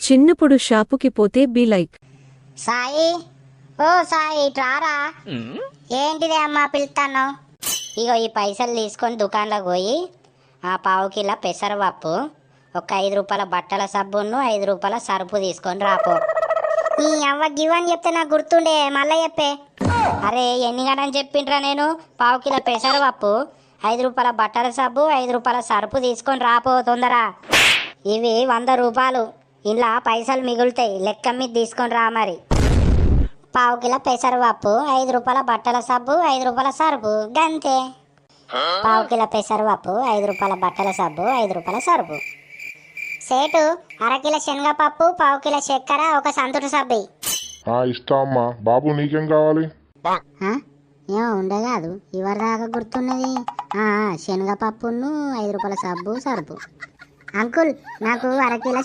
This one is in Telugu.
చిన్నప్పుడు షాపుకి పోతే బి లైక్. సాయి ఓ సాయి ఇట్రారా ఏంటిదే అమ్మా పిలుతాను ఇగో ఈ పైసలు తీసుకొని దుకాణంలోకి పోయి ఆ పావు కిలో పెసరపప్పు ఒక ఐదు రూపాయల బట్టల సబ్బును ఐదు రూపాయల సరుపు తీసుకొని రాపో. ఈ అవ్వ గివని చెప్తే నాకు గుర్తుండే మళ్ళీ చెప్పే. అరే ఎన్ని గంటని చెప్పిండ్రా నేను? పావు కిలో పెసరపప్పు ఐదు రూపాయల బట్టల సబ్బు ఐదు రూపాయల సరుపు తీసుకొని రాపో తొందర. ఇవి వంద రూపాయలు. ఇలా పైసలు మిగులుతాయి. లెక్క మీద తీసుకొని రా మరి. పావు కిలో పెసరపప్పు ఐదు రూపాయల బట్టల సబ్బు ఐదు రూపాయల సరుపు గంతే. పావు కిలో పెసరపప్పు ఐదు రూపాయల బట్టల సబ్బు ఐదు రూపాయల సరుపు సేటు అరకిలో శనగపప్పు పావు కిలో చక్కెర ఒక సంతుడు సబ్బి. ఇస్తా అమ్మా. బాబు నీకేం కావాలి? ఏమో ఉండే కాదు ఇవరి దాకా గుర్తున్నది. శనగపప్పును ఐదు రూపాయల సబ్బు సరుపు అంకుల్ నాకు అరకిలో